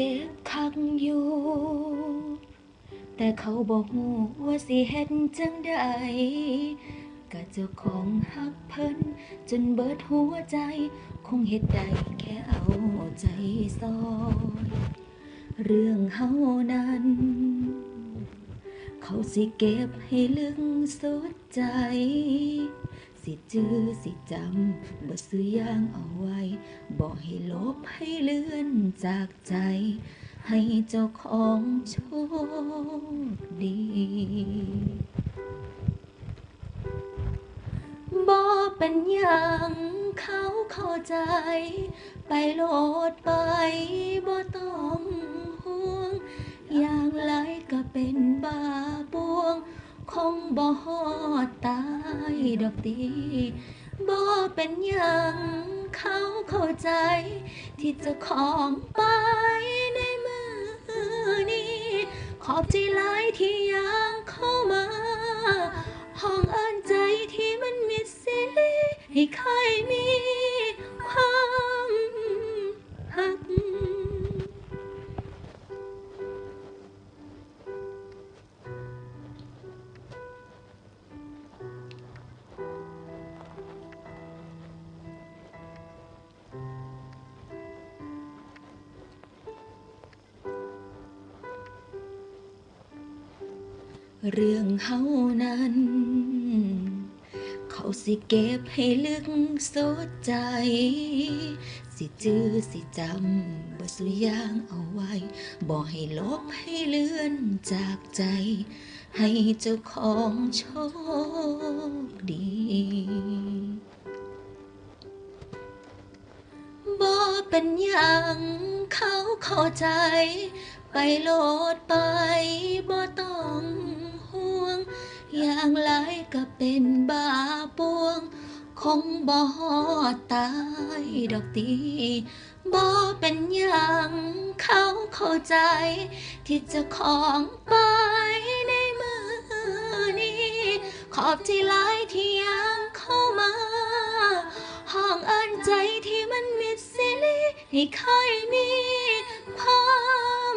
จ็บคักอยู่ แต่เขาบอกฮู้ว่าสิเฮ็ดจังใดก็เจ้าของฮักเพิ่นจนเบิดหัวใจ คงเฮ็ดได้แค่เอาใจซอยเรื่องเฮานั้น เขาสิเก็บให้ลึกสุดใจ สิจื้อสิจำบ่ซื้อย่างเอาไว้ บอกให้ลบให้เลือนจากใจ ให้เจ้าของโชคดีบ่เป็นหยังเขาเข้าใจ ไปโลดไปบ่ต้องห่วง อย่างไรก็เป็นบาปวง คงบ่ฮอด ดอกตีบ่เป็นยังเขาเข้าใจ ที่จะของไปในมือนี้ ขอบใจหลายที่ยังเข้ามา ห้องอ่านใจที่มันมิดสิให้ใครมีความ เรื่องเฮานั้น เขาสิเก็บให้ลึกสุดใจ สิจื้อสิจำบ่สุยางเอาไว้บอกให้ลบให้เลื่อนจากใจ ให้เจ้าของโชคดีบ่เป็นหยังเขาเข้าใจ ไปโลดไปบ่ ก็เป็นบาปวง คงบ่ตายดอกตีบ่เป็นหยังเขาเข้าใจ ที่จะของไปในมือนี้ ขอบใจหลายที่ยังเข้ามา ห้องอ่านใจที่มันมิดสิลิให้เคยมีความ